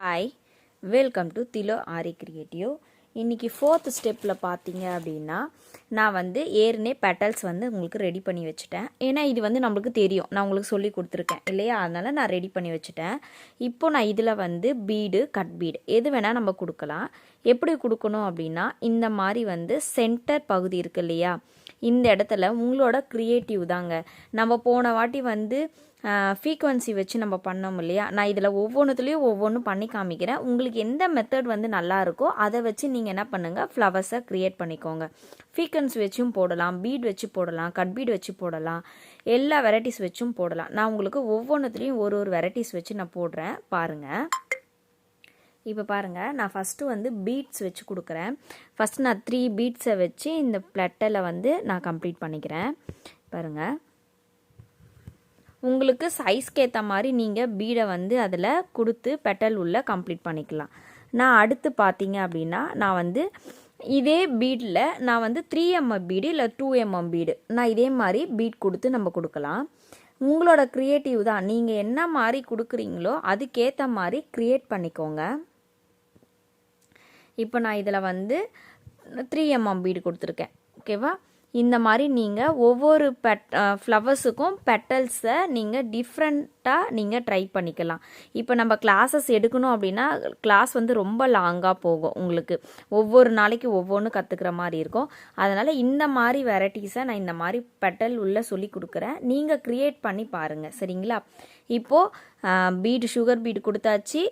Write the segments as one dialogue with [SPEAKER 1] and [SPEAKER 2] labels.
[SPEAKER 1] Hi welcome to Thilo Aari creative இன்றைக்கி fourth ஸ்டெப்பில் பார்த்தீங்க அப்படின்னா நான் வந்து ஏற்கனவே பெட்டல்ஸ் வந்து உங்களுக்கு ரெடி பண்ணி வச்சுட்டேன். ஏன்னா இது வந்து நம்மளுக்கு தெரியும். நான் உங்களுக்கு சொல்லி கொடுத்துருக்கேன் இல்லையா? அதனால் நான் ரெடி பண்ணி வச்சுட்டேன். இப்போ நான் இதில் வந்து பீடு கட் பீடு எது வேணால் நம்ம கொடுக்கலாம். எப்படி கொடுக்கணும் அப்படின்னா இந்த மாதிரி வந்து சென்டர் பகுதி இருக்கு இல்லையா? இந்த இடத்துல உங்களோட க்ரியேட்டிவ் தாங்க. நம்ம போன வாட்டி வந்து ஃப்ரீக்வன்சி வச்சு நம்ம பண்ணோம் இல்லையா? நான் இதில் ஒவ்வொன்றுத்துலேயும் ஒவ்வொன்றும் பண்ணி காமிக்கிறேன். உங்களுக்கு எந்த மெத்தட் வந்து நல்லா இருக்கோ அதை வச்சு நீங்கள் என்ன பண்ணுங்கள் ஃப்ளவர்ஸை க்ரியேட் பண்ணிக்கோங்க. ஃப்ரீக்வன்சி வச்சும் போடலாம் பீட் வச்சு போடலாம் கட் பீட் வச்சு போடலாம் எல்லா வெரைட்டிஸ் வச்சும் போடலாம். நான் உங்களுக்கு ஒவ்வொன்றுத்துலேயும் ஒரு ஒரு வெரைட்டிஸ் வச்சு நான் போடுறேன். பாருங்கள் இப்போ பாருங்கள் நான் ஃபஸ்ட்டு வந்து பீட்ஸ் வச்சு கொடுக்குறேன். ஃபஸ்ட் நான் த்ரீ பீட்ஸை வச்சு இந்த பிளட்டில் வந்து நான் கம்ப்ளீட் பண்ணிக்கிறேன். பாருங்கள் உங்களுக்கு சைஸ்க்கு ஏற்ற மாதிரி நீங்கள் பீடை வந்து அதில் கொடுத்து பெட்டல் உள்ள கம்ப்ளீட் பண்ணிக்கலாம். நான் அடுத்து பார்த்தீங்க அப்படின்னா நான் வந்து இதே பீடில் நான் வந்து த்ரீ எம்எம் பீடு இல்லை டூ எம்எம் பீடு நான் இதே மாதிரி பீட் கொடுத்து நம்ம கொடுக்கலாம். உங்களோட க்ரியேட்டிவ் தான். நீங்கள் என்ன மாதிரி கொடுக்குறீங்களோ அதுக்கேற்ற மாதிரி க்ரியேட் பண்ணிக்கோங்க. இப்போ நான் இதில் வந்து த்ரீ எம்எம் பீடு கொடுத்துருக்கேன். ஓகேவா இந்த மாதிரி நீங்கள் ஒவ்வொரு பெட் ஃப்ளவர்ஸுக்கும் பெட்டல்ஸை நீங்கள் டிஃப்ரெண்ட்டாக நீங்கள் ட்ரை பண்ணிக்கலாம். இப்போ நம்ம கிளாஸஸ் எடுக்கணும் அப்படின்னா கிளாஸ் வந்து ரொம்ப லாங்காக போகும் உங்களுக்கு. ஒவ்வொரு நாளைக்கு ஒவ்வொன்றும் கற்றுக்கிற மாதிரி இருக்கும். அதனால் இந்த மாதிரி வெரைட்டிஸை நான் இந்த மாதிரி பெட்டல் உள்ள சொல்லி கொடுக்குறேன். நீங்கள் க்ரியேட் பண்ணி பாருங்கள் சரிங்களா? இப்போது பீடு சுகர் பீடு கொடுத்தாச்சு.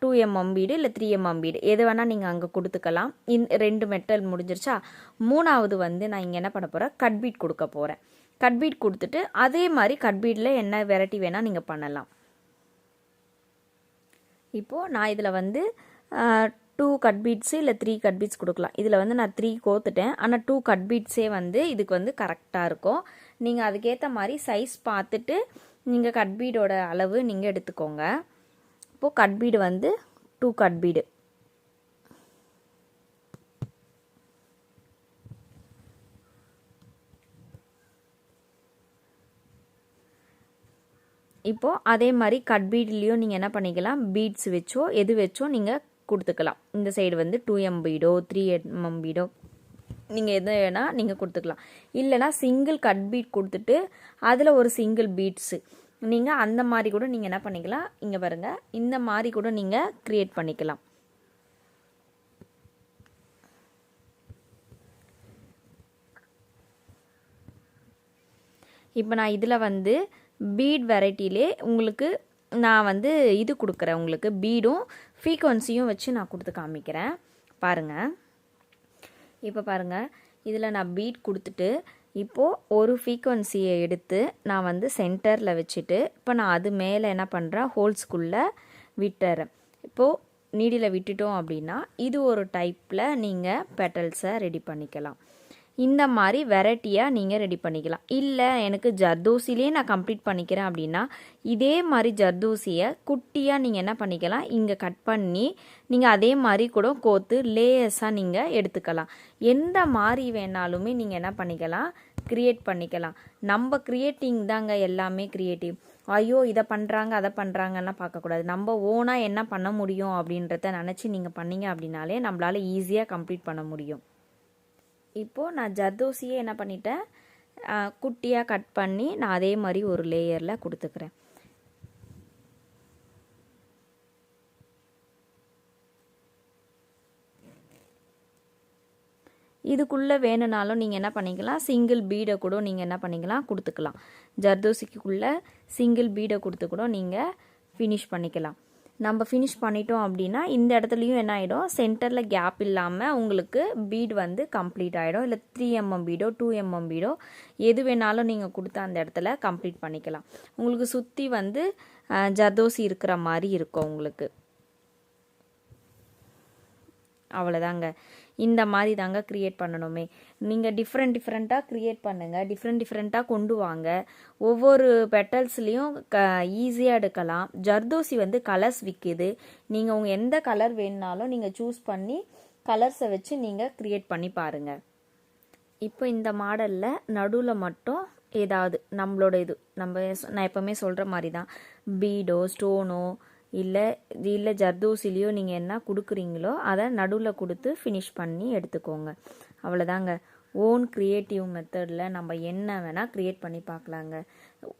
[SPEAKER 1] டூ எம்எம் பீடு இல்லை த்ரீ எம்எம் பீடு எது வேணால் நீங்கள் அங்கே கொடுத்துக்கலாம். இந் ரெண்டு மெட்டல் முடிஞ்சிருச்சா? மூணாவது வந்து நான் இங்கே என்ன பண்ண போகிறேன் கட் பீட் கொடுக்க போகிறேன் கட் பீட் கொடுத்துட்டு அதே மாதிரி கட் பீட்டில் என்ன வெரைட்டி வேணால் நீங்கள் பண்ணலாம். இப்போது நான் இதில் வந்து டூ கட் பீட்ஸு இல்லை த்ரீ கட் பீட்ஸ் கொடுக்கலாம். இதில் வந்து நான் த்ரீ கோத்துட்டேன். ஆனால் டூ கட் பீட்ஸே வந்து இதுக்கு வந்து கரெக்டாக இருக்கும். நீங்கள் அதுக்கேற்ற மாதிரி சைஸ் பார்த்துட்டு நீங்கள் கட் பீடோட அளவு நீங்கள் எடுத்துக்கோங்க. இப்போது கட் பீடு வந்து டூ கட் பீடு இப்போது அதே மாதிரி கட் பீட்லேயும் நீங்கள் என்ன பண்ணிக்கலாம்? பீட்ஸ் வச்சோ எது வச்சோ நீங்கள் கொடுத்துக்கலாம். இந்த சைடு வந்து டூ எம் பீடோ த்ரீ எம் பீடோ நீங்கள் எது வேணால் நீங்கள் கொடுத்துக்கலாம். இல்லைனா சிங்கிள் கட் பீட் கொடுத்துட்டு அதில் ஒரு சிங்கிள் பீட்ஸு நீங்கள் அந்த மாதிரி கூட நீங்கள் என்ன பண்ணிக்கலாம்? இங்கே பாருங்கள் இந்த மாதிரி கூட நீங்கள் க்ரியேட் பண்ணிக்கலாம். இப்போ நான் இதில் வந்து பீட் வெரைட்டிலே உங்களுக்கு நான் வந்து இது கொடுக்குறேன் உங்களுக்கு. பீடும் ஃப்ரீக்வன்சியும் வச்சு நான் கொடுத்து காமிக்கிறேன். பாருங்கள் இப்போ பாருங்கள் இதில் நான் பீட் கொடுத்துட்டு இப்போது ஒரு ஃப்ரீக்வன்சியை எடுத்து நான் வந்து சென்டரில் வச்சுட்டு இப்போ நான் அது மேலே என்ன பண்ணுறேன் ஹோல்ஸ்குள்ளே விட்டுறேன். இப்போது நீடியில் விட்டுட்டோம் அப்படின்னா இது ஒரு டைப்பில் நீங்கள் பெட்டல்ஸை ரெடி பண்ணிக்கலாம். இந்த மாதிரி வெரைட்டியாக நீங்கள் ரெடி பண்ணிக்கலாம். இல்லை எனக்கு ஜர்தோசிலே நான் கம்ப்ளீட் பண்ணிக்கிறேன் அப்படின்னா இதே மாதிரி ஜர்தோசியை குட்டியாக நீங்கள் என்ன பண்ணிக்கலாம்? இங்கே கட் பண்ணி நீங்கள் அதே மாதிரி கூட கோத்து லேயர்ஸாக நீங்கள் எடுத்துக்கலாம். எந்த மாதிரி வேணாலுமே நீங்கள் என்ன பண்ணிக்கலாம்? க்ரியேட் பண்ணிக்கலாம். நம்ம க்ரியேட்டிங் தாங்க எல்லாமே க்ரியேட்டிவ் ஐயோ இதை பண்ணுறாங்க அதை பண்ணுறாங்கன்னா பார்க்கக்கூடாது. நம்ம ஓனாக என்ன பண்ண முடியும் அப்படின்றத நினச்சி நீங்கள் பண்ணீங்க அப்படின்னாலே நம்மளால் ஈஸியாக கம்ப்ளீட் பண்ண முடியும். இப்போது நான் ஜர்தோசியே என்ன பண்ணிட்டேன்? குட்டியாக கட் பண்ணி நான் அதே மாதிரி ஒரு லேயரில் கொடுத்துக்கிறேன். இதுக்குள்ளே வேணுனாலும் நீங்கள் என்ன பண்ணிக்கலாம்? சிங்கிள் பீடை கூட நீங்கள் என்ன பண்ணிக்கலாம்? கொடுத்துக்கலாம். ஜர்தோசிக்குள்ளே சிங்கிள் பீடை கொடுத்து கூட நீங்கள் ஃபினிஷ் பண்ணிக்கலாம். நம்ம ஃபினிஷ் பண்ணிட்டோம் அப்படின்னா இந்த இடத்துலையும் என்ன ஆகிடும் சென்டரில் கேப் இல்லாமல் உங்களுக்கு பீட் வந்து கம்ப்ளீட் ஆகிடும் இல்லை த்ரீ எம்எம் பீடோ டூ எம்எம் பீடோ எது வேணாலும் நீங்கள் கொடுத்த அந்த இடத்துல கம்ப்ளீட் பண்ணிக்கலாம். உங்களுக்கு சுற்றி வந்து ஜர்தோசி இருக்கிற மாதிரி இருக்கும் உங்களுக்கு. அவ்வளோதாங்க இந்த மாதிரி தாங்க க்ரியேட் பண்ணணுமே நீங்கள் டிஃப்ரெண்ட் டிஃப்ரெண்ட்டாக க்ரியேட் பண்ணுங்கள் டிஃப்ரெண்ட் டிஃப்ரெண்ட்டாக கொண்டு வாங்க. ஒவ்வொரு பெட்டல்ஸ்லேயும் க ஈஸியாக எடுக்கலாம். ஜர்தோசி வந்து கலர்ஸ் விற்கிது நீங்கள் உங்கள் எந்த கலர் வேணுனாலும் நீங்கள் சூஸ் பண்ணி கலர்ஸை வச்சு நீங்கள் க்ரியேட் பண்ணி பாருங்கள் இப்போ இந்த மாடலில் நடுவில் மட்டும் ஏதாவது நம்மளோட இது நம்ம நான் எப்போவுமே சொல்கிற மாதிரி தான் பீடோ ஸ்டோனோ இல்லை இல்லை ஜர்தோசிலையோ நீங்கள் என்ன கொடுக்குறீங்களோ அதை நடுவில் கொடுத்து ஃபினிஷ் பண்ணி எடுத்துக்கோங்க. அவ்வளோதாங்க ஓன் க்ரியேட்டிவ் மெத்தடில் நம்ம என்ன வேணால் க்ரியேட் பண்ணி பார்க்கலாங்க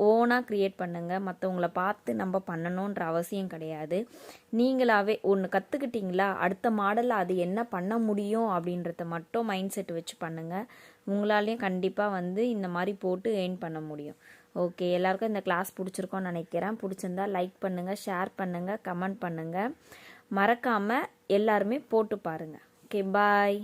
[SPEAKER 1] ஓனாக க்ரியேட் பண்ணுங்கள் மற்றவங்கள பார்த்து நம்ம பண்ணணுன்ற அவசியம் கிடையாது. நீங்களாவே ஒன்று கற்றுக்கிட்டிங்களா அடுத்த மாடலில் அது என்ன பண்ண முடியும் அப்படின்றத மட்டும் மைண்ட் செட் வச்சு பண்ணுங்கள் உங்களாலேயும் கண்டிப்பாக வந்து இந்த மாதிரி போட்டு ஏர்ன் பண்ண முடியும். ஓகே எல்லாருக்கும் இந்த கிளாஸ் பிடிச்சிருக்கோன்னு நினைக்கிறேன். பிடிச்சிருந்தா லைக் பண்ணுங்கள் ஷேர் பண்ணுங்கள் கமெண்ட் பண்ணுங்கள் மறக்காமல் எல்லாருமே போட்டு பாருங்கள் ஓகே பாய்